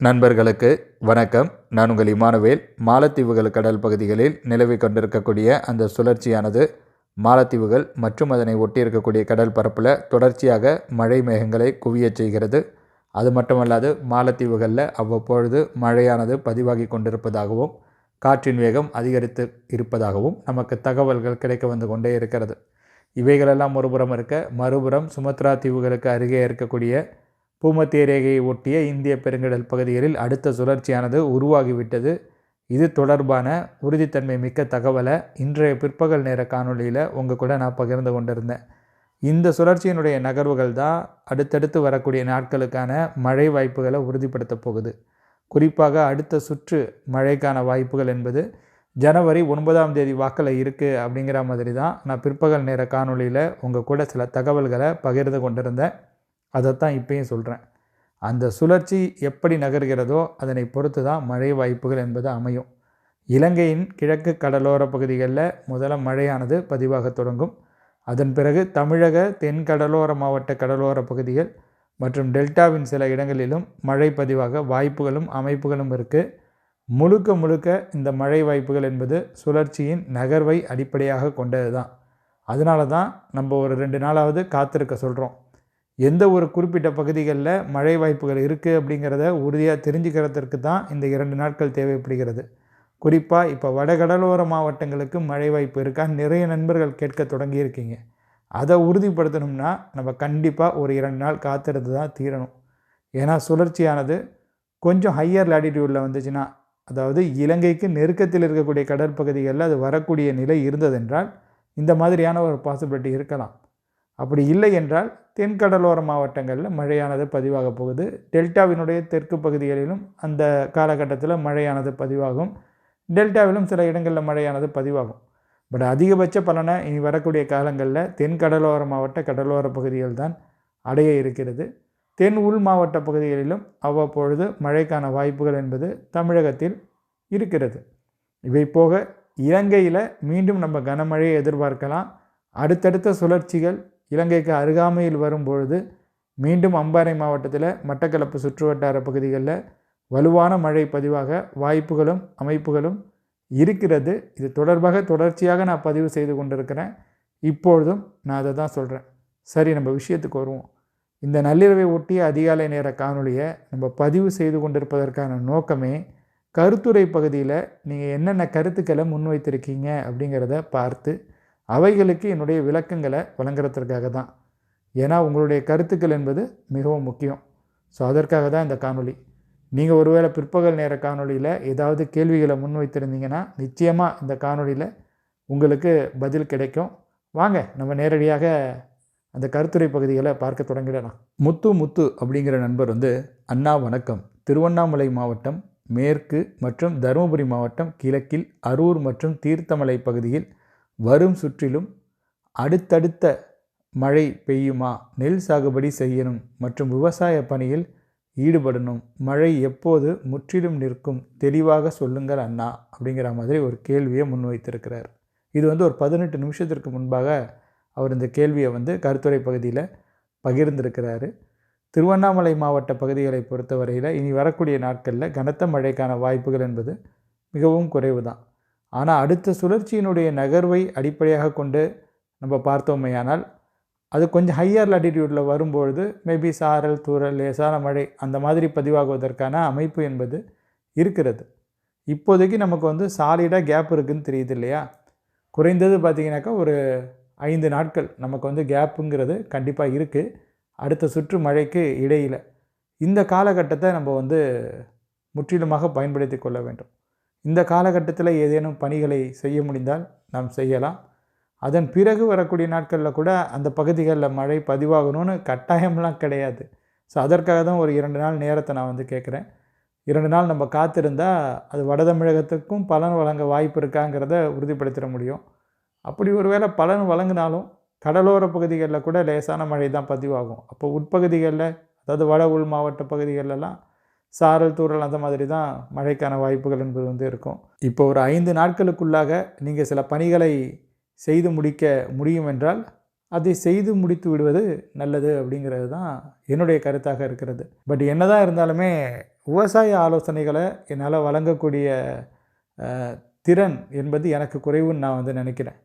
நண்பர்களுக்கு வணக்கம். நான் உங்கள் இமானுவேல். மாலத்தீவுகள் கடல் பகுதிகளில் நிலவி கொண்டிருக்கக்கூடிய அந்த சுழற்சியானது மாலத்தீவுகள் மற்றும் அதனை ஒட்டி இருக்கக்கூடிய கடல் பரப்பில் தொடர்ச்சியாக மழை மேகங்களை குவியச் செய்கிறது. அது மட்டுமல்லாது மாலத்தீவுகளில் அவ்வப்பொழுது மழையானது பதிவாகி கொண்டிருப்பதாகவும் காற்றின் வேகம் அதிகரித்து இருப்பதாகவும் நமக்கு தகவல்கள் கிடைக்க வந்து கொண்டே இருக்கிறது. இவைகளெல்லாம் ஒருபுறம் இருக்க மறுபுறம் சுமத்ரா தீவுகளுக்கு அருகே இருக்கக்கூடிய பூமத்திய ரேகையை ஒட்டிய இந்திய பெருங்கடல் பகுதிகளில் அடுத்த சுழற்சியானது உருவாகிவிட்டது. இது தொடர்பான உறுதித்தன்மை மிக்க தகவலை இன்றைய பிற்பகல் நேர காணொளியில் உங்கள் கூட நான் பகிர்ந்து கொண்டிருந்தேன். இந்த சுழற்சியினுடைய நகர்வுகள் தான் அடுத்தடுத்து வரக்கூடிய நாட்களுக்கான மழை வாய்ப்புகளை உறுதிப்படுத்த போகுது. குறிப்பாக அடுத்த சுற்று மழைக்கான வாய்ப்புகள் என்பது ஜனவரி ஒன்பதாம் தேதி வாக்கில் இருக்குது அப்படிங்கிற மாதிரி தான் நான் பிற்பகல் நேர காணொளியில் உங்கள் கூட சில தகவல்களை பகிர்ந்து கொண்டிருந்தேன். அதைத்தான் இப்பயும் சொல்கிறேன் அந்த சுழற்சி எப்படி நகர்கிறதோ அதனை பொறுத்து தான் மழை வாய்ப்புகள் என்பது அமையும். இலங்கையின் கிழக்கு கடலோர பகுதிகளில் முதல்ல மழையானது பதிவாக தொடங்கும். அதன் பிறகு தமிழக தென் கடலோர மாவட்ட கடலோர பகுதிகள் மற்றும் டெல்டாவின் சில இடங்களிலும் மழை பதிவாக வாய்ப்புகளும் அமைப்புகளும் இருக்குது முழுக்க முழுக்க இந்த மழை வாய்ப்புகள் என்பது சுழற்சியின் நகர்வை அடிப்படையாக கொண்டது தான் அதனால தான் நம்ம ஒரு ரெண்டு நாளாவது காத்திருக்க சொல்கிறோம் எந்த ஒரு குறிப்பிட்ட பகுதிகளில் மழை வாய்ப்புகள் இருக்குது அப்படிங்கிறத உறுதியாக தெரிஞ்சுக்கிறதுக்கு தான் இந்த இரண்டு நாட்கள் தேவைப்படுகிறது. குறிப்பாக இப்போ வடகடலோர மாவட்டங்களுக்கு மழை வாய்ப்பு இருக்கா? நிறைய நண்பர்கள் கேட்க தொடங்கியிருக்கீங்க. அதை உறுதிப்படுத்தணும்னா நம்ம கண்டிப்பாக ஒரு இரண்டு நாள் காத்திருந்து தான் தீரணும். ஏன்னா சுழற்சியானது கொஞ்சம் ஹையர் லேட்டிடியூடில் வந்துச்சுன்னா அதாவது இலங்கைக்கு நெருக்கத்தில் இருக்கக்கூடிய கடற்பகுதிகளில் அது வரக்கூடிய நிலை இருந்ததென்றால் இந்த மாதிரியான ஒரு பாசிபிலிட்டி இருக்கலாம். அப்படி இல்லை என்றால் தென்கடலோர மாவட்டங்களில் மழையானது பதிவாக போகுது. டெல்டாவினுடைய தெற்கு பகுதிகளிலும் அந்த காலகட்டத்தில் மழையானது பதிவாகும். டெல்டாவிலும் சில இடங்களில் மழையானது பதிவாகும். பட் அதிகபட்ச பலனை இனி வரக்கூடிய காலங்களில் தென் கடலோர மாவட்ட கடலோர பகுதிகள் தான் அடைய இருக்கிறது. தென் உள் மாவட்ட பகுதிகளிலும் அவ்வப்பொழுது மழைக்கான வாய்ப்புகள் என்பது தமிழகத்தில் இருக்கிறது. இவை போக இலங்கையில் மீண்டும் நம்ம கனமழையை எதிர்பார்க்கலாம். அடுத்தடுத்த சுழற்சிகள் இலங்கைக்கு அருகாமையில் வரும்பொழுது மீண்டும் அம்பாறை மாவட்டத்தில் மட்டக்களப்பு சுற்றுவட்டார பகுதிகளில் வலுவான மழை பதிவாக வாய்ப்புகளும் அமைப்புகளும் இருக்கிறது. இது தொடர்பாக தொடர்ச்சியாக நான் பதிவு செய்து கொண்டிருக்கிறேன். இப்பொழுதும் நான் அதை தான் சொல்கிறேன் சரி நம்ம விஷயத்துக்கு வருவோம். இந்த நள்ளிரவை ஒட்டிய அதிகாலை நேர காணொலியை நம்ம பதிவு செய்து கொண்டிருப்பதற்கான நோக்கமே கருத்துரை பகுதியில் நீங்கள் என்னென்ன கருத்துக்களை முன்வைத்திருக்கீங்க அப்படிங்கிறத பார்த்து அவைகளுக்கு என்னுடைய விளக்கங்களை வழங்குறதுக்காக தான். ஏன்னா உங்களுடைய கருத்துக்கள் என்பது மிகவும் முக்கியம். ஸோ அதற்காக தான் இந்த காணொலி நீங்கள் ஒருவேளை பிற்பகல் நேர காணொலியில் ஏதாவது கேள்விகளை முன்வைத்திருந்தீங்கன்னா நிச்சயமாக இந்த காணொளியில் உங்களுக்கு பதில் கிடைக்கும். வாங்க நம்ம நேரடியாக அந்த கருத்துரை பகுதிகளை பார்க்க தொடங்கிடலாம். முத்து முத்து அப்படிங்கிற நண்பர் வந்து அண்ணா வணக்கம். திருவண்ணாமலை மாவட்டம் மேற்கு மற்றும் தருமபுரி மாவட்டம் கிழக்கில் அரூர் மற்றும் தீர்த்தமலை பகுதியில் வரும் சுற்றிலும் அடுத்தடுத்த மழை பெய்யுமா? நெல் சாகுபடி செய்யணும் மற்றும் விவசாய பணியில் ஈடுபடணும். மழை எப்போது முற்றிலும் நிற்கும்? தெளிவாக சொல்லுங்கள் அண்ணா அப்படிங்கிற மாதிரி ஒரு கேள்வியை முன்வைத்திருக்கிறார். இது வந்து ஒரு பதினெட்டு நிமிஷத்திற்கு முன்பாக அவர் இந்த கேள்வியை வந்து கருத்துரை பகுதியில் பகிர்ந்திருக்கிறாரு. திருவண்ணாமலை மாவட்ட பகுதிகளை பொறுத்தவரையில் இனி வரக்கூடிய நாட்களில் கனத்த மழைக்கான வாய்ப்புகள் என்பது மிகவும் குறைவு தான் ஆனால் அடுத்த சுழற்சியினுடைய நகர்வை அடிப்படையாக கொண்டு நம்ம பார்த்தோமேயானால் அது கொஞ்சம் ஹையர் லாட்டிடியூட்டில் வரும்பொழுது மேபி சாரல் தூரல் லேசான மழை அந்த மாதிரி பதிவாகுவதற்கான அமைப்பு என்பது இருக்கிறது. இப்போதைக்கு நமக்கு வந்து சாலிடாக கேப் இருக்குதுன்னு தெரியுது இல்லையா? குறைந்தது பார்த்திங்கனாக்கா ஒரு ஐந்து நாட்கள் நமக்கு வந்து கேப்புங்கிறது கண்டிப்பாக இருக்குது அடுத்த சுற்று மழைக்கு இடையில். இந்த காலகட்டத்தை நம்ம வந்து முற்றிலுமாக பயன்படுத்தி கொள்ள வேண்டும். இந்த காலகட்டத்தில் ஏதேனும் பணிகளை செய்ய முடிந்தால் நாம் செய்யலாம். அதன் பிறகு வரக்கூடிய நாட்களில் கூட அந்த பகுதிகளில் மழை பதிவாகணும்னு கட்டாயம்லாம் கிடையாது. ஸோ அதற்காக தான் ஒரு இரண்டு நாள் நேரத்தை நான் வந்து கேட்குறேன். இரண்டு நாள் நம்ம காத்திருந்தால் அது வட தமிழகத்துக்கும் பலன் வழங்க வாய்ப்பு இருக்காங்கிறத உறுதிப்படுத்திட முடியும். அப்படி ஒரு வேளை பலன் வழங்கினாலும் கடலோர பகுதிகளில் கூட லேசான மழை தான் பதிவாகும். அப்போ உட்பகுதிகளில் அதாவது வட உள் மாவட்ட பகுதிகளெல்லாம் சாரல் தூரல் அந்த மாதிரி தான் மழைக்கான வாய்ப்புகள் என்பது வந்து இருக்கும். இப்போ ஒரு ஐந்து நாட்களுக்குள்ளாக நீங்கள் சில பணிகளை செய்து முடிக்க முடியும் என்றால் அதை செய்து முடித்து விடுவது நல்லது அப்படிங்கிறது தான் என்னுடைய கருத்தாக இருக்கிறது. பட் என்னதான் இருந்தாலுமே விவசாய ஆலோசனைகளை என்னால் வழங்கக்கூடிய திறன் என்பது எனக்கு குறைவுன்னு நான் வந்து நினைக்கிறேன்.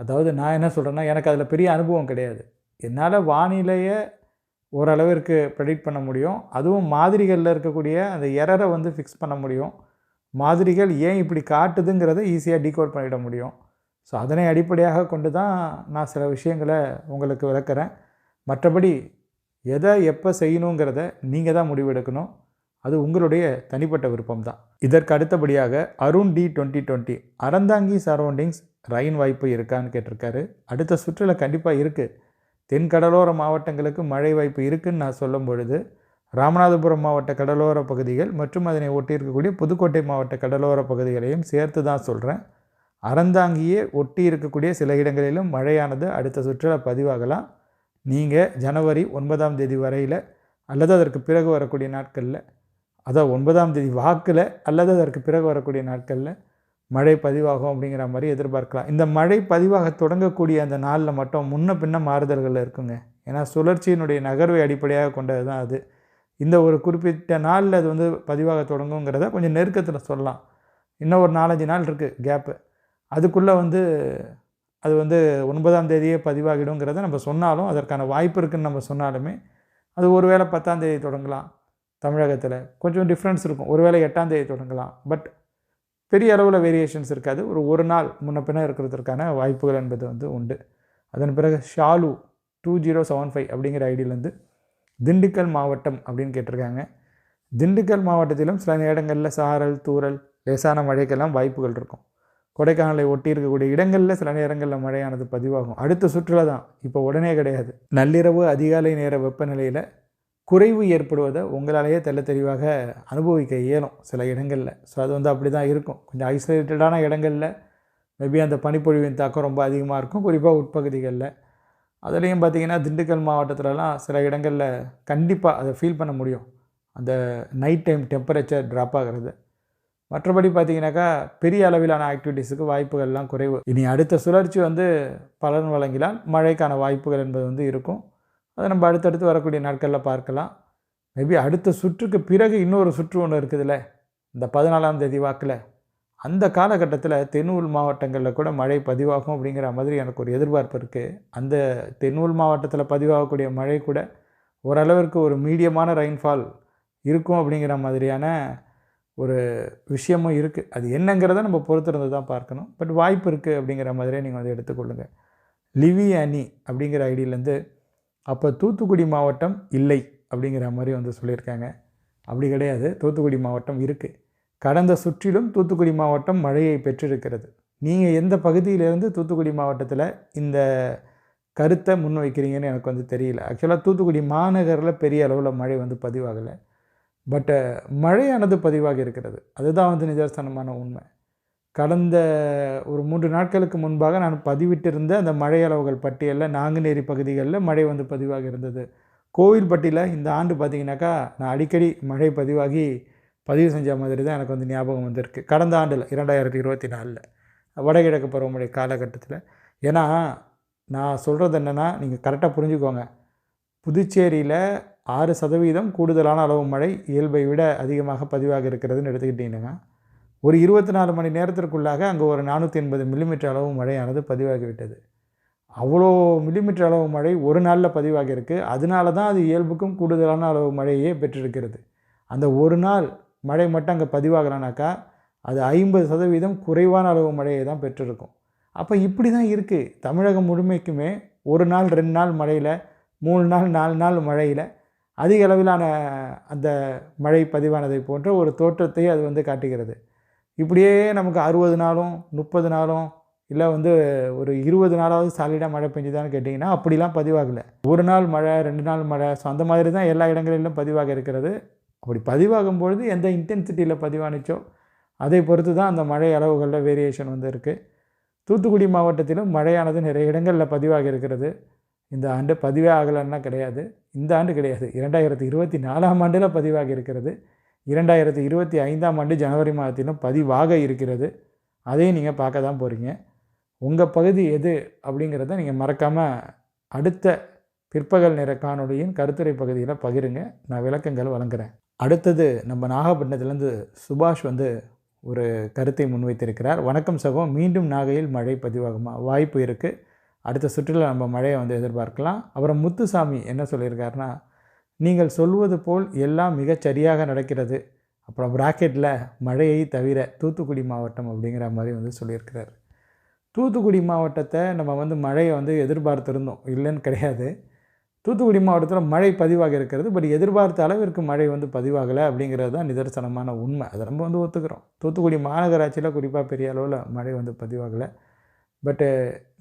அதாவது நான் என்ன சொல்கிறேன்னா எனக்கு அதில் பெரிய அனுபவம் கிடையாது. என்னால் வானிலையை ஓரளவிற்கு ப்ரெடிக்ட் பண்ண முடியும். அதுவும் மாதிரிகளில் இருக்கக்கூடிய அந்த எரரை வந்து ஃபிக்ஸ் பண்ண முடியும். மாதிரிகள் ஏன் இப்படி காட்டுதுங்கிறத ஈஸியாக டீகோட் பண்ணிட முடியும். ஸோ அதனை அடிப்படையாக கொண்டு தான் நான் சில விஷயங்களை உங்களுக்கு விளக்குறேன். மற்றபடி எதை எப்போ செய்யணுங்கிறத நீங்கள் தான் முடிவெடுக்கணும். அது உங்களுடைய தனிப்பட்ட விருப்பம் தான். இதற்கு அடுத்தபடியாக Arun T twenty twenty Aranthangi surroundings rain வாய்ப்பு இருக்கான்னு கேட்டிருக்காரு. அடுத்த சுற்றில் கண்டிப்பாக இருக்குது தென் கடலோர மாவட்டங்களுக்கு மழை வாய்ப்பு இருக்குன்னு நான் சொல்லும் பொழுது ராமநாதபுரம் மாவட்ட கடலோர பகுதிகள் மற்றும் அதனை ஒட்டி இருக்கக்கூடிய புதுக்கோட்டை மாவட்ட கடலோர பகுதிகளையும் சேர்த்து தான் சொல்கிறேன் அறந்தாங்கியே ஒட்டி இருக்கக்கூடிய சில இடங்களிலும் மழையானது அடுத்த சுற்றில் பதிவாகலாம். நீங்கள் ஜனவரி ஒன்பதாம் தேதி வரையில் அல்லது அதற்கு பிறகு வரக்கூடிய நாட்களில் அதான் ஒன்பதாம் தேதி வாக்கில் அல்லது அதற்கு பிறகு வரக்கூடிய நாட்களில் மழை பதிவாகும் அப்படிங்கிற மாதிரி எதிர்பார்க்கலாம். இந்த மழை பதிவாக தொடங்கக்கூடிய அந்த நாளில் மட்டும் முன்ன பின்ன மாறுதல்கள் இருக்குங்க. ஏன்னா சுழற்சியினுடைய நகர்வை அடிப்படையாக கொண்டது தான் அது. இந்த ஒரு குறிப்பிட்ட நாளில் அது வந்து பதிவாக தொடங்குங்கிறத கொஞ்சம் நெருக்கத்தில் சொல்லலாம். இன்னும் ஒரு நாலஞ்சு நாள் இருக்குது கேப்பு அதுக்குள்ளே வந்து அது வந்து ஒன்பதாம் தேதியே பதிவாகிடுங்கிறத நம்ம சொன்னாலும் அதற்கான வாய்ப்பு இருக்குன்னு நம்ம சொன்னாலுமே அது ஒருவேளை பத்தாம் தேதி தொடங்கலாம் தமிழகத்தில். கொஞ்சம் டிஃப்ரென்ஸ் இருக்கும். ஒருவேளை எட்டாம் தேதி தொடங்கலாம். பட் பெரிய அளவில் வேரியேஷன்ஸ் இருக்காது. ஒரு ஒரு நாள் முன்ன பின்ன இருக்கிறதுக்கான வாய்ப்புகள் என்பது வந்து உண்டு. அதன் பிறகு Shalu two zero seven five அப்படிங்கிற ஐடியிலேருந்து திண்டுக்கல் மாவட்டம் அப்படின்னு கேட்டிருக்காங்க. திண்டுக்கல் மாவட்டத்திலும் சில இடங்களில் சாரல் தூரல் லேசான மழைக்கெல்லாம் வாய்ப்புகள் இருக்கும். கொடைக்கானலை ஒட்டி இருக்கக்கூடிய இடங்களில் சில நேரங்களில் மழையானது பதிவாகும். அடுத்த சுற்றுலா தான். இப்போ உடனே கிடையாது. நள்ளிரவு அதிகாலை நேர வெப்பநிலையில் குறைவு ஏற்படுவதை உங்களாலேயே தெல்ல தெளிவாக அனுபவிக்க இயலும் சில இடங்களில். ஸோ அது வந்து அப்படி தான் இருக்கும். கொஞ்சம் ஐசோலேட்டடான இடங்களில் மேபி அந்த பனிப்பொழிவின் தாக்கம் ரொம்ப அதிகமாக இருக்கும். குறிப்பாக உட்பகுதிகளில். அதுலேயும் பார்த்திங்கன்னா திண்டுக்கல் மாவட்டத்திலலாம் சில இடங்களில் கண்டிப்பாக அதை ஃபீல் பண்ண முடியும். அந்த நைட் டைம் டெம்பரேச்சர் ட்ராப் ஆகிறது. மற்றபடி பார்த்தீங்கன்னாக்கா பெரிய அளவிலான ஆக்டிவிட்டீஸுக்கு வாய்ப்புகள்லாம் குறைவு. இனி அடுத்த சுழற்சி வந்து பலன் வழங்கினால் மழைக்கான வாய்ப்புகள் என்பது வந்து இருக்கும். அதை நம்ம அடுத்தடுத்து வரக்கூடிய நாட்களில் பார்க்கலாம். மேபி அடுத்த சுற்றுக்கு பிறகு இன்னொரு சுற்று ஒன்று இருக்குதுல்ல? இந்த பதினாலாம் தேதி வாக்கில். அந்த காலகட்டத்தில் தென்னூல் மாவட்டங்களில் கூட மழை பதிவாகும் அப்படிங்கிற மாதிரி எனக்கு ஒரு எதிர்பார்ப்பு இருக்குது அந்த தென்னூல் மாவட்டத்தில் பதிவாகக்கூடிய மழை கூட ஓரளவிற்கு ஒரு மீடியமான ரெயின்ஃபால் இருக்கும் அப்படிங்கிற மாதிரியான ஒரு விஷயமும் இருக்குது அது என்னங்கிறத நம்ம பொறுத்திருந்து தான் பார்க்கணும். பட் வாய்ப்பு இருக்குது அப்படிங்கிற மாதிரியே நீங்கள் வந்து எடுத்துக்கொள்ளுங்கள் லிவி அனி அப்படிங்கிற ஐடியிலேருந்து அப்போ தூத்துக்குடி மாவட்டம் இல்லை அப்படிங்கிற மாதிரி வந்து சொல்லியிருக்காங்க. அப்படி கிடையாது. தூத்துக்குடி மாவட்டம் இருக்குது கடந்த சுற்றிலும் தூத்துக்குடி மாவட்டம் மழையை பெற்றிருக்கிறது. நீங்கள் எந்த பகுதியிலேருந்து தூத்துக்குடி மாவட்டத்தில் இந்த கருத்தை முன்வைக்கிறீங்கன்னு எனக்கு வந்து தெரியல. ஆக்சுவலாக தூத்துக்குடி மாநகரில் பெரிய அளவில் மழை வந்து பதிவாகலை. பட்டு மழையானது பதிவாக இருக்கிறது. அதுதான் வந்து நிதர்சனமான உண்மை. கடந்த ஒரு மூன்று நாட்களுக்கு முன்பாக நான் பதிவிட்டிருந்த அந்த மழை அளவுகள் பட்டியலில் நாங்குநேரி பகுதிகளில் மழை வந்து பதிவாக இருந்தது. கோவில்பட்டியில் இந்த ஆண்டு பார்த்திங்கனாக்கா நான் அடிக்கடி மழை பதிவாகி பதிவு செஞ்ச மாதிரி தான் எனக்கு வந்து ஞாபகம் வந்திருக்கு. கடந்த ஆண்டில் இரண்டாயிரத்தி இருபத்தி நாலில் வடகிழக்கு பருவமழை காலகட்டத்தில். ஏன்னா நான் சொல்கிறது என்னென்னா நீங்கள் கரெக்டாக புரிஞ்சுக்கோங்க. புதுச்சேரியில் ஆறு சதவீதம் கூடுதலான அளவு மழை இயல்பை விட அதிகமாக பதிவாக இருக்கிறதுன்னு எடுத்துக்கிட்டிங்கன்னா ஒரு இருபத்தி நாலு மணி நேரத்திற்குள்ளாக அங்கே ஒரு நானூற்றி எண்பது மில்லிமீட்டர் அளவு மழையானது பதிவாகிவிட்டது. அவ்வளோ மில்லிமீட்டர் அளவு மழை ஒரு நாளில் பதிவாகி இருக்குது அதனால தான் அது இயல்புக்கும் கூடுதலான அளவு மழையே பெற்றிருக்கிறது. அந்த ஒரு நாள் மழை மட்டும் அங்கே பதிவாகலைனாக்கா அது ஐம்பது சதவீதம் குறைவான அளவு மழையை தான் பெற்றிருக்கும். அப்போ இப்படி தான் இருக்குது தமிழகம் முழுமைக்குமே ஒரு நாள் ரெண்டு நாள் மழையில் மூணு நாள் நாலு நாள் மழையில் அதிக அளவிலான அந்த மழை பதிவானதை போன்ற ஒரு தோற்றத்தை அது வந்து காட்டுகிறது. இப்படியே நமக்கு அறுபது நாளும் முப்பது நாளும் இல்லை வந்து ஒரு இருபது நாளாவது சாலிடாக மழை பெஞ்சுதான்னு கேட்டிங்கன்னா அப்படிலாம் பதிவாகலை. ஒரு நாள் மழை ரெண்டு நாள் மழை ஸோ அந்த மாதிரி தான் எல்லா இடங்களிலும் பதிவாக இருக்கிறது. அப்படி பதிவாகும் பொழுது எந்த இன்டென்சிட்டியில் பதிவானுச்சோ அதை பொறுத்து தான் அந்த மழை அளவுகளில் வேரியேஷன் வந்து இருக்குது தூத்துக்குடி மாவட்டத்திலும் மழையானது நிறைய இடங்களில் பதிவாக இருக்கிறது. இந்த ஆண்டு பதிவே ஆகலைன்னா கிடையாது. இந்த ஆண்டு கிடையாது. இரண்டாயிரத்தி இருபத்தி நாலாம் ஆண்டில் பதிவாகி இருக்கிறது. இரண்டாயிரத்தி இருபத்தி ஐந்தாம் ஆண்டு ஜனவரி மாதத்திலும் பதிவாக இருக்கிறது. அதையும் நீங்கள் பார்க்க தான் போகிறீங்க உங்கள் பகுதி எது அப்படிங்கிறத நீங்கள் மறக்காமல் அடுத்த பிற்பகல் நிற காணொளியின் கருத்துரை பகுதியில் பகிருங்க. நான் விளக்கங்கள் வழங்குறேன். அடுத்தது நம்ம நாகப்பட்டினத்துலேருந்து சுபாஷ் வந்து ஒரு கருத்தை முன்வைத்திருக்கிறார். வணக்கம் சகோ மீண்டும் நாகையில் மழை பதிவாகுமா? வாய்ப்பு இருக்குது அடுத்த சுற்றில் நம்ம மழையை வந்து எதிர்பார்க்கலாம். அப்புறம் முத்துசாமி என்ன சொல்லியிருக்காருன்னா நீங்கள் சொல்வது போல் எல்லாம் மிகச் சரியாக நடக்கிறது. அப்புறம் ப்ராக்கெட்டில் மழையை தவிர தூத்துக்குடி மாவட்டம் அப்படிங்கிற மாதிரி வந்து சொல்லியிருக்கிறார். தூத்துக்குடி மாவட்டத்தை நம்ம வந்து மழையை வந்து எதிர்பார்த்துருந்தோம். இல்லைன்னு கிடையாது. தூத்துக்குடி மாவட்டத்தில் மழை பதிவாக இருக்கிறது. பட் எதிர்பார்த்த அளவிற்கு மழை வந்து பதிவாகலை அப்படிங்கிறது தான் நிதர்சனமான உண்மை. அதை நம்ம வந்து ஒத்துக்கிறோம். தூத்துக்குடி மாநகராட்சியில் குறிப்பாக பெரிய அளவில் மழை வந்து பதிவாகலை. பட்டு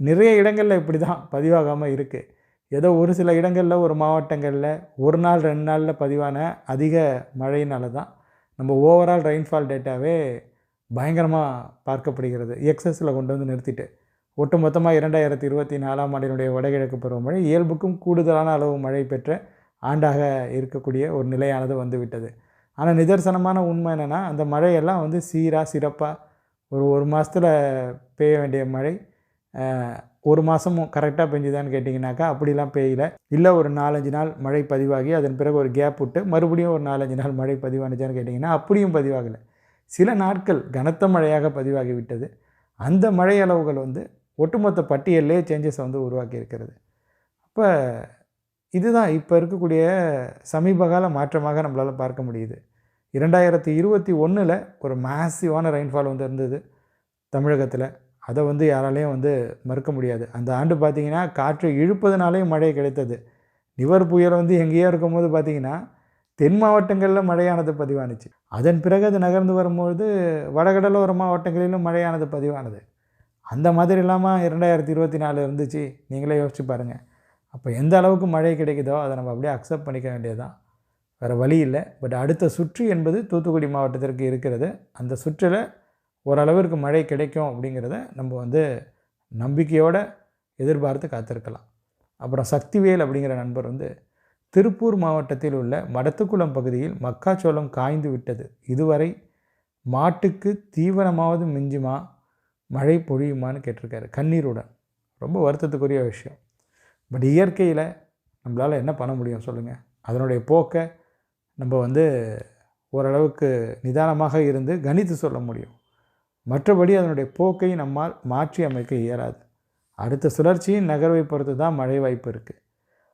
நிறைய இடங்களில் இப்படி தான் பதிவாகாமல் இருக்குது ஏதோ ஒரு சில இடங்களில் ஒரு மாவட்டங்களில் ஒரு நாள் ரெண்டு நாளில் பதிவான அதிக மழையினால தான் நம்ம ஓவரால் ரெயின்ஃபால் டேட்டாவே பயங்கரமாக பார்க்கப்படுகிறது. எக்ஸஸில் கொண்டு வந்து நிறுத்திட்டு ஒட்டுமொத்தமாக இரண்டாயிரத்தி இருபத்தி நாலாம் ஆண்டினுடைய வடகிழக்கு பருவமழை இயல்புக்கும் கூடுதலான அளவு மழை பெற்ற ஆண்டாக இருக்கக்கூடிய ஒரு நிலையானது வந்துவிட்டது. ஆனால் நிதர்சனமான உண்மை என்னென்னா அந்த மழையெல்லாம் வந்து சீராக சிறப்பாக ஒரு ஒரு மாதத்தில் பெய்ய வேண்டிய மழை ஒரு மாதமும் கரெக்டாக பெஞ்சுதான்னு கேட்டிங்கனாக்கா அப்படிலாம் பெய்யல. இல்லை ஒரு நாலஞ்சு நாள் மழை பதிவாகி அதன் பிறகு ஒரு கேப் விட்டு மறுபடியும் ஒரு நாலஞ்சு நாள் மழை பதிவானுச்சான்னு கேட்டிங்கன்னா அப்படியும் பதிவாகலை. சில நாட்கள் கனத்த மழையாக பதிவாகி விட்டது. அந்த மழை அளவுகள் வந்து ஒட்டுமொத்த பட்டியலே சேஞ்சஸை வந்து உருவாக்கி இருக்கிறது. அப்போ இதுதான் இப்போ இருக்கக்கூடிய சமீபகால மாற்றமாக நம்மளால் பார்க்க முடியுது. இரண்டாயிரத்தி இருபத்தி ஒன்றில் ஒரு மேசிவான ரெயின்ஃபால் வந்து இருந்தது தமிழகத்தில். அதை வந்து யாராலையும் வந்து மறுக்க முடியாது. அந்த ஆண்டு பார்த்திங்கன்னா காற்று இழுப்பதுனாலேயும் மழை கிடைத்தது. நிவர் புயல் வந்து எங்கேயோ இருக்கும்போது பார்த்திங்கன்னா தென் மாவட்டங்களில் மழையானது பதிவானுச்சு. அதன் பிறகு அது நகர்ந்து வரும்பொழுது வடகடலோர மாவட்டங்களிலும் மழையானது பதிவானது. அந்த மாதிரி இல்லாமல் இரண்டாயிரத்தி இருபத்தி நாலு இருந்துச்சு. நீங்களே யோசிச்சு பாருங்கள் அப்போ எந்த அளவுக்கு மழை கிடைக்குதோ அதை நம்ம அப்படியே அக்செப்ட் பண்ணிக்க வேண்டியது தான் வேறு வழி இல்லை. பட் அடுத்த சுற்று என்பது தூத்துக்குடி மாவட்டத்திற்கு இருக்கிறது. அந்த சுற்றில் ஓரளவிற்கு மழை கிடைக்கும் அப்படிங்கிறத நம்ம வந்து நம்பிக்கையோடு எதிர்பார்த்து காத்திருக்கலாம். அப்புறம் சக்திவேல் அப்படிங்கிற நண்பர் வந்து திருப்பூர் மாவட்டத்தில் உள்ள மடத்துக்குளம் பகுதியில் மக்காச்சோளம் காய்ந்து விட்டது. இதுவரை மாட்டுக்கு தீவனமாவது மிஞ்சுமா மழை பொழியுமான்னு கேட்டிருக்காரு. கண்ணீருடன். ரொம்ப வருத்தத்துக்குரிய விஷயம். பட் இயற்கையில் நம்மளால் என்ன பண்ண முடியும் சொல்லுங்கள் அதனுடைய போக்கை நம்ம வந்து ஓரளவுக்கு நிதானமாக இருந்து கணித்து சொல்ல முடியும். மற்றபடி அதனுடைய போக்கை நம்மால் மாற்றி அமைக்க இயலாது. அடுத்த சுழற்சியின் நகர்வை பொறுத்து தான் மழை வாய்ப்பு இருக்குது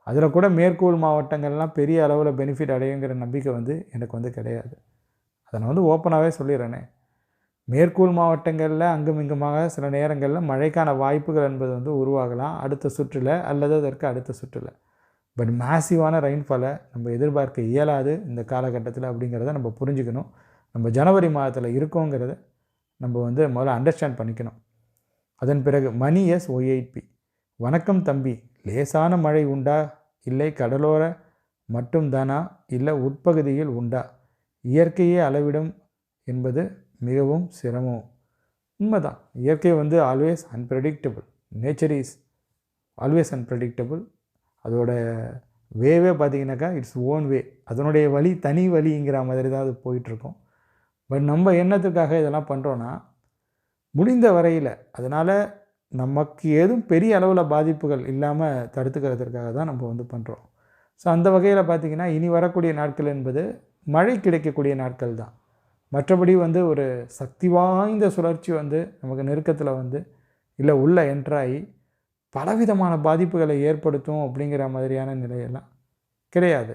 அதில் கூட மேற்கூல் மாவட்டங்கள்லாம் பெரிய அளவில் பெனிஃபிட் அடையுங்கிற நம்பிக்கை வந்து எனக்கு வந்து கிடையாது. அதை நான் வந்து ஓப்பனாகவே சொல்லிடுறேனே மேற்கூல் மாவட்டங்களில் அங்குமிங்குமாக சில நேரங்களில் மழைக்கான வாய்ப்புகள் என்பது வந்து உருவாகலாம். அடுத்த சுற்றில் அல்லது அதற்கு அடுத்த சுற்றில். பட் மேசிவான ரெயின்ஃபாலை நம்ம எதிர்பார்க்க இயலாது இந்த காலகட்டத்தில் அப்படிங்கிறத நம்ம புரிஞ்சுக்கணும். நம்ம ஜனவரி மாதத்தில் இருக்கோங்கிறத நம்ம வந்து முதல்ல அண்டர்ஸ்டாண்ட் பண்ணிக்கணும். அதன் பிறகு மணி எஸ் ஒய்ஐபி. வணக்கம் தம்பி. லேசான மழை உண்டா? இல்லை கடலோர மட்டும்தானா இல்லை உட்பகுதியில் உண்டா? இயற்கையே அளவிடும் என்பது மிகவும் சிரமம். உண்மைதான். இயற்கை வந்து always unpredictable nature is always unpredictable அதோட வேவே பார்த்தீங்கன்னாக்கா இட்ஸ் ஓன் வே அதனுடைய வழி தனி வழிங்கிற மாதிரி தான் அது போயிட்டுருக்கோம். பட் நம்ம எண்ணத்துக்காக இதெல்லாம் பண்ணுறோன்னா முடிந்த வரையில் அதனால் நமக்கு ஏதும் பெரிய அளவில் பாதிப்புகள் இல்லாமல் தடுத்துக்கிறதுக்காக தான் நம்ம வந்து பண்ணுறோம் ஸோ அந்த வகையில் பார்த்திங்கன்னா இனி வரக்கூடிய நாட்கள் என்பது மழை கிடைக்கக்கூடிய நாட்கள் தான். மற்றபடி வந்து ஒரு சக்தி வாய்ந்த சுழற்சி வந்து நமக்கு நெருக்கத்தில் வந்து இல்லை உள்ளே என்ட்ராகி பலவிதமான பாதிப்புகளை ஏற்படுத்தும் அப்படிங்கிற மாதிரியான நிலையெல்லாம் கிடையாது.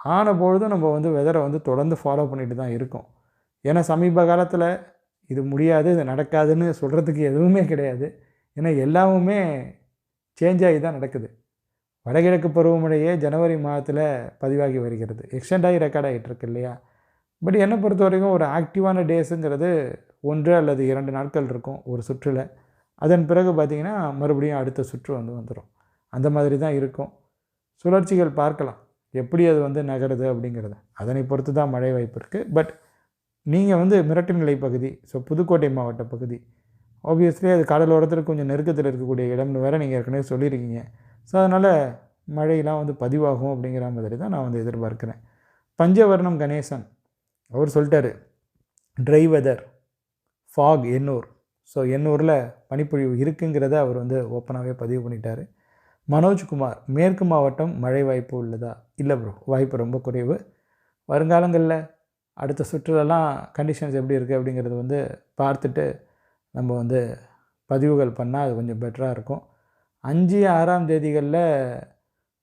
ஆன பொழுதும் நம்ம வந்து வெதரை வந்து தொடர்ந்து ஃபாலோ பண்ணிட்டு தான் இருக்கோம். ஏன்னா சமீப காலத்தில் இது முடியாது இது நடக்காதுன்னு சொல்கிறதுக்கு எதுவுமே கிடையாது. ஏன்னா எல்லாமுமே சேஞ்ச் ஆகி தான் நடக்குது. வடகிழக்கு பருவமழையே ஜனவரி மாதத்தில் பதிவாகி வருகிறது. எக்ஸ்டெண்ட் ஆகி ரெக்கார்ட் ஆகிட்டு இருக்கு இல்லையா? பட் என்னை பொறுத்த வரைக்கும் ஒரு ஆக்டிவான டேஸுங்கிறது ஒன்று அல்லது இரண்டு நாட்கள் இருக்கும் ஒரு சுற்றில். அதன் பிறகு பார்த்திங்கன்னா மறுபடியும் அடுத்த சுற்று வந்து வந்துடும் அந்த மாதிரி தான் இருக்கும். சுழற்சிகள் பார்க்கலாம். எப்படி அது வந்து நகருது அப்படிங்கிறத. அதனை பொறுத்து தான் மழை வாய்ப்பு இருக்குது பட் நீங்கள் வந்து மிரட்டுநிலை பகுதி ஸோ புதுக்கோட்டை மாவட்ட பகுதி. ஆப்வியஸ்லி அது கடலோரத்தில் கொஞ்சம் நெருக்கத்தில் இருக்கக்கூடிய இடம்னு வேறு நீங்கள் ஏற்கனவே சொல்லியிருக்கீங்க. ஸோ அதனால் மழையெல்லாம் வந்து பதிவாகும் அப்படிங்கிற மாதிரி தான் நான் வந்து எதிர்பார்க்குறேன். பஞ்சவர்ணம் கணேசன் அவர் சொல்லிட்டாரு dry weather fog Ennore so எண்ணூரில் பனிப்பொழிவு இருக்குங்கிறத அவர் வந்து ஓப்பனாகவே பதிவு பண்ணிட்டார். மனோஜ்குமார் மேற்கு மாவட்டம் மழை வாய்ப்பு உள்ளதா? இல்லை ப்ரோ வாய்ப்பு ரொம்ப குறைவு. வருங்காலங்களில் அடுத்த சுற்றுலலாம் கண்டிஷன்ஸ் எப்படி இருக்குது அப்படிங்கிறது வந்து பார்த்துட்டு நம்ம வந்து பதிவுகள் பண்ணால் அது கொஞ்சம் பெட்டராக இருக்கும். அஞ்சு ஆறாம் தேதிகளில்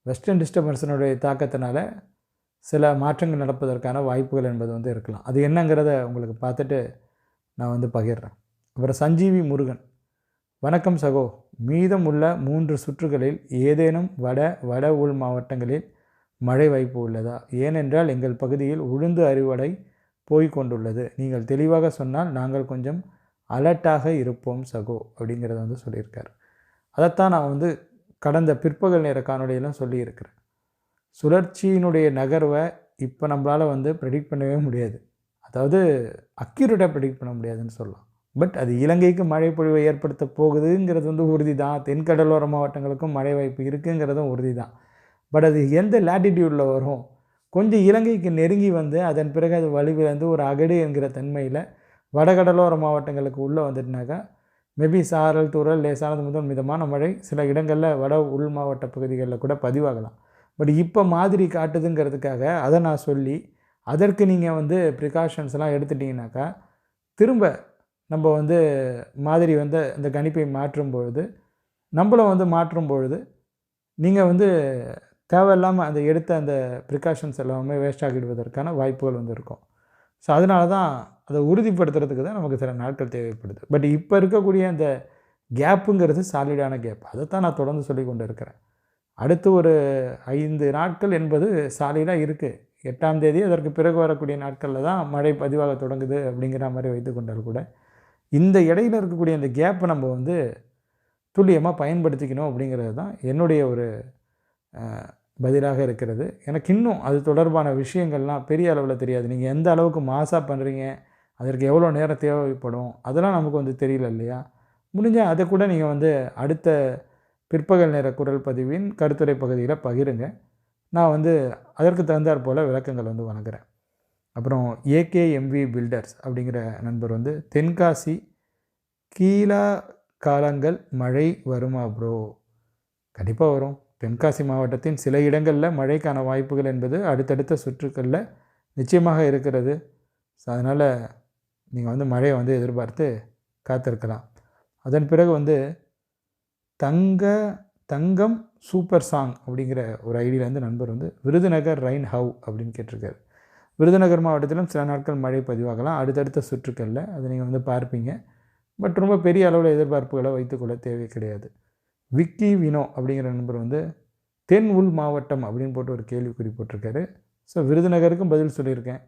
வெஸ்டர்ன் டிஸ்டர்பன்ஸினுடைய தாக்கத்தினால சில மாற்றங்கள் நடப்பதற்கான வாய்ப்புகள் என்பது வந்து இருக்கலாம். அது என்னங்கிறத உங்களுக்கு பார்த்துட்டு நான் வந்து பகிர்றேன். அப்புறம் சஞ்சீவி முருகன். வணக்கம் சகோ. மீதம் உள்ள மூன்று சுற்றுகளில் ஏதேனும் வட வட உள் மாவட்டங்களில் மழை வாய்ப்பு உள்ளதா? ஏனென்றால் எங்கள் பகுதியில் உளுந்து அறுவடை போய் கொண்டுள்ளது நீங்கள் தெளிவாக சொன்னால் நாங்கள் கொஞ்சம் அலர்ட்டாக இருப்போம் சகோ அப்படிங்கிறத வந்து சொல்லியிருக்காரு. அதைத்தான் நான் வந்து கடந்த பிற்பகல் நேர காணொலியெல்லாம் சொல்லியிருக்கிறேன். சுழற்சியினுடைய நகர்வை இப்போ நம்மளால் வந்து ப்ரெடிக்ட் பண்ணவே முடியாது. அதாவது அக்யூரேட்டாக ப்ரெடிக்ட் பண்ண முடியாதுன்னு சொல்லலாம். பட் அது இலங்கைக்கு மழை பொழிவை ஏற்படுத்த போகுதுங்கிறது வந்து உறுதி தான் தென்கடலோர மாவட்டங்களுக்கும் மழை வாய்ப்பு இருக்குங்கிறதும் உறுதி தான் பட் அது எந்த லேட்டிடியூடில் வரும்? கொஞ்சம் இலங்கைக்கு நெருங்கி வந்து அதன் பிறகு அது வலுவிழந்து ஒரு அகடு என்கிற தன்மையில் வடகடலோர மாவட்டங்களுக்கு உள்ளே வந்துட்டுனாக்கா மேபி சாரல் தூரல் லேசானது முதல் மிதமான மழை சில இடங்களில் வட உள் மாவட்ட பகுதிகளில் கூட பதிவாகலாம். பட் இப்போ மாதிரி காட்டுதுங்கிறதுக்காக அதை நான் சொல்லி அதற்கு நீங்கள் வந்து ப்ரிகாஷன்ஸ்லாம் எடுத்துட்டிங்கனாக்கா திரும்ப நம்ம வந்து மாதிரி வந்து அந்த கணிப்பை மாற்றும் பொழுது நம்மளும் வந்து மாற்றும் பொழுது நீங்கள் வந்து தேவையில்லாமல் அந்த எடுத்த அந்த ப்ரிகாஷன்ஸ் எல்லாமே வேஸ்ட் ஆகிடுவதற்கான வாய்ப்புகள் வந்து இருக்கும். ஸோ அதனால தான் அதை உறுதிப்படுத்துறதுக்கு தான் நமக்கு சில நாட்கள் தேவைப்படுது. பட் இப்போ இருக்கக்கூடிய அந்த கேப்புங்கிறது சாலிடான கேப் அதைத்தான் நான் தொடர்ந்து சொல்லி கொண்டு இருக்கிறேன் அடுத்து ஒரு ஐந்து நாட்கள் என்பது சாலிடாக இருக்குது எட்டாம் தேதி அதற்கு பிறகு வரக்கூடிய நாட்களில் தான் மழை பதிவாக தொடங்குது அப்படிங்கிற மாதிரி வைத்து கொண்டால் கூட இந்த இடையில இருக்கக்கூடிய அந்த கேப்பை நம்ம வந்து துல்லியமாக பயன்படுத்திக்கணும் அப்படிங்கிறது தான் என்னுடைய ஒரு பதிலாக இருக்கிறது. எனக்கு இன்னும் அது தொடர்பான விஷயங்கள்லாம் பெரிய அளவில் தெரியாது. நீங்கள் எந்த அளவுக்கு மாசாக பண்ணுறீங்க அதற்கு எவ்வளோ நேரம் தேவைப்படும் அதெல்லாம் நமக்கு வந்து தெரியல இல்லையா? முடிஞ்சால் அதை கூட நீங்கள் வந்து அடுத்த பிற்பகல் நேர குரல் பதிவின் கருத்துரை பகுதியில் பகிருங்க. நான் வந்து அதற்கு தகுந்தாற் போல் விளக்கங்கள் வந்து வணங்குறேன். அப்புறம் ஏகேஎம்வி பில்டர்ஸ் அப்படிங்கிற நண்பர் வந்து தென்காசி கீழா காலங்கள் மழை வருமா ப்ரோ கண்டிப்பாக வரும். தென்காசி மாவட்டத்தின் சில இடங்களில் மழைக்கான வாய்ப்புகள் என்பது அடுத்தடுத்த சுற்றுக்களில் நிச்சயமாக இருக்கிறது. ஸோ அதனால் நீங்கள் வந்து மழையை வந்து எதிர்பார்த்து காத்திருக்கலாம். அதன் பிறகு வந்து தங்க தங்கம் சூப்பர் சாங் அப்படிங்கிற ஒரு ஐடியிலேருந்து நண்பர் வந்து விருதுநகர் ரைன் ஹவ் அப்படின்னு கேட்டிருக்காரு. விருதுநகர் மாவட்டத்திலும் சில நாட்கள் மழை பதிவாகலாம். அடுத்தடுத்த சுற்றுக்களில் அதை நீங்கள் வந்து பார்ப்பீங்க. பட் ரொம்ப பெரிய அளவில் எதிர்பார்ப்புகளை வைத்துக்கொள்ள தேவை கிடையாது. விக்கி வினோ அப்படிங்கிற நண்பர் வந்து தென் உள் மாவட்டம் அப்படின்னு போட்டு ஒரு கேள்விக்குறி போட்டிருக்காரு. ஸோ விருதுநகருக்கும் பதில் சொல்லியிருக்கேன்.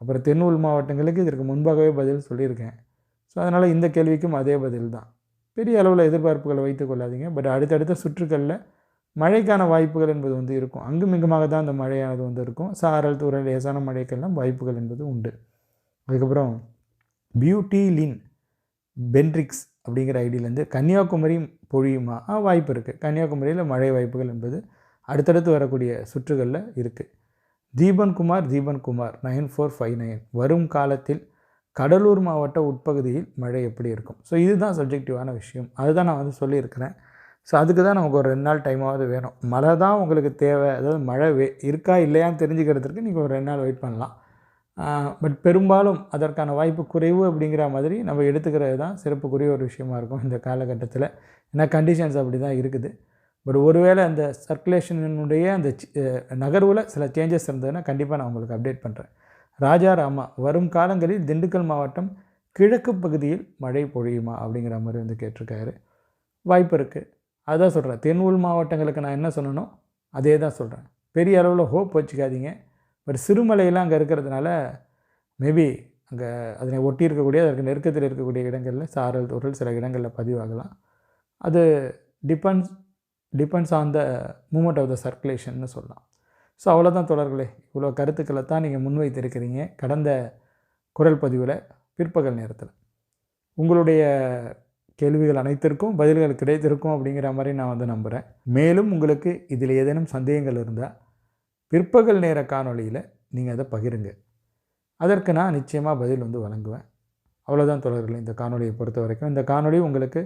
அப்புறம் தென் உள் மாவட்டங்களுக்கு இதற்கு முன்பாகவே பதில் சொல்லியிருக்கேன். ஸோ அதனால் இந்த கேள்விக்கும் அதே பதில் தான். பெரிய அளவில் எதிர்பார்ப்புகளை வைத்துக் கொள்ளாதீங்க. பட் அடுத்தடுத்த சுற்றுக்களில் மழைக்கான வாய்ப்புகள் என்பது வந்து இருக்கும். அங்கும் இங்குமாக தான் அந்த மழையானது வந்து இருக்கும். சாரல் தூரல் லேசான மழைக்கெல்லாம் வாய்ப்புகள் என்பது உண்டு. அதுக்கப்புறம் பியூட்டி லின் பென்ட்ரிக்ஸ் அப்படிங்கிற ஐடியிலேருந்து கன்னியாகுமரி பொழியுமா? ஆ வாய்ப்பு இருக்குது கன்னியாகுமரியில் மழை வாய்ப்புகள் என்பது அடுத்தடுத்து வரக்கூடிய சுற்றுகளில் இருக்குது Deepan Kumar Deepan Kumar nine four five nine. வரும் காலத்தில் கடலூர் மாவட்ட உட்பகுதியில் மழை எப்படி இருக்கும்? ஸோ இதுதான் சப்ஜெக்டிவான விஷயம். அதுதான் நான் வந்து சொல்லியிருக்கிறேன். ஸோ அதுக்கு தான் நமக்கு ஒரு ரெண்டு நாள் டைமாவது வேணும். மழை தான் உங்களுக்கு தேவை. அதாவது மழை வே இருக்கா இல்லையான்னு தெரிஞ்சுக்கிறதுக்கு நீங்கள் ஒரு ரெண்டு நாள் வெயிட் பண்ணலாம். பட் பெரும்பாலும் அதற்கான வாய்ப்பு குறைவு அப்படிங்கிற மாதிரி நம்ம எடுத்துக்கிறது தான் சிறப்புக்குரிய ஒரு விஷயமா இருக்கும் இந்த காலகட்டத்தில். ஏன்னா கண்டிஷன்ஸ் அப்படி தான் இருக்குது. பட் ஒருவேளை அந்த சர்க்குலேஷனுடைய அந்த நகர்வில் சில சேஞ்சஸ் இருந்ததுன்னா கண்டிப்பாக நான் உங்களுக்கு அப்டேட் பண்ணுறேன் ராஜா ராமா வரும் காலங்களில் திண்டுக்கல் மாவட்டம் கிழக்கு பகுதியில் மழை பொழியுமா? அப்படிங்கிற மாதிரி வந்து கேட்டிருக்காரு. வாய்ப்பு இருக்குது அதான் சொல்கிறேன் தென் உள் மாவட்டங்களுக்கு நான் என்ன சொல்லணும் அதே தான் சொல்கிறேன் பெரிய அளவில் ஹோப் வச்சுக்காதீங்க. பட் சிறுமலையெல்லாம் அங்கே இருக்கிறதுனால மேபி அங்கே அதனை ஒட்டி இருக்கக்கூடிய அதற்கு நெருக்கத்தில் இருக்கக்கூடிய இடங்களில் சாரல் தூரல் சில இடங்களில் பதிவாகலாம். அது depends depends on the moment of the சர்க்குலேஷன்னு சொல்லலாம். ஸோ அவ்வளோதான் தொடர்களே இவ்வளோ கருத்துக்களை தான் நீங்கள் முன்வைத்திருக்கிறீங்க கடந்த குரல் பதிவில் பிற்பகல் நேரத்தில். உங்களுடைய கேள்விகள் அனைத்திற்கும் பதில்கள் கிடைத்திருக்கும் அப்படிங்கிற மாதிரி நான் வந்து நம்புகிறேன் மேலும் உங்களுக்கு இதில் ஏதேனும் சந்தேகங்கள் இருந்தால் பிற்பகல் நேர காணொளியில் நீங்கள் அதை பகிருங்க. அதற்கு நான் நிச்சயமாக பதில் வந்து வழங்குவேன். அவ்வளோதான் தொடர்கள் இந்த காணொலியை பொறுத்த வரைக்கும் இந்த காணொளி உங்களுக்கு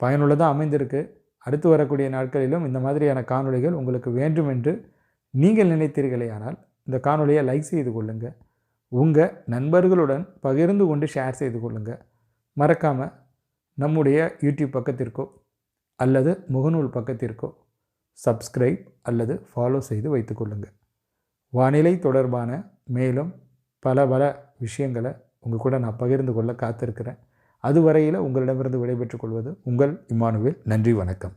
பயனுள்ளதாக அமைந்திருக்கு. அடுத்து வரக்கூடிய நாட்களிலும் இந்த மாதிரியான காணொளிகள் உங்களுக்கு வேண்டும் என்று நீங்கள் நினைத்தீர்களே ஆனால் இந்த காணொலியை லைக் செய்து கொள்ளுங்கள் உங்கள் நண்பர்களுடன் பகிர்ந்து கொண்டு ஷேர் செய்து கொள்ளுங்கள் மறக்காமல் நம்முடைய யூடியூப் பக்கத்திற்கோ அல்லது முகநூல் பக்கத்திற்கோ சப்ஸ்கிரைப் அல்லது ஃபாலோ செய்து வைத்துக்கொள்ளுங்கள் வானிலை தொடர்பான மேலும் பல பல விஷயங்களை உங்கள் கூட நான் பகிர்ந்து கொள்ள காத்திருக்கிறேன். அதுவரையில் உங்களிடமிருந்து விடைபெற்றுக் கொள்வது உங்கள் இமானுவேல். நன்றி வணக்கம்.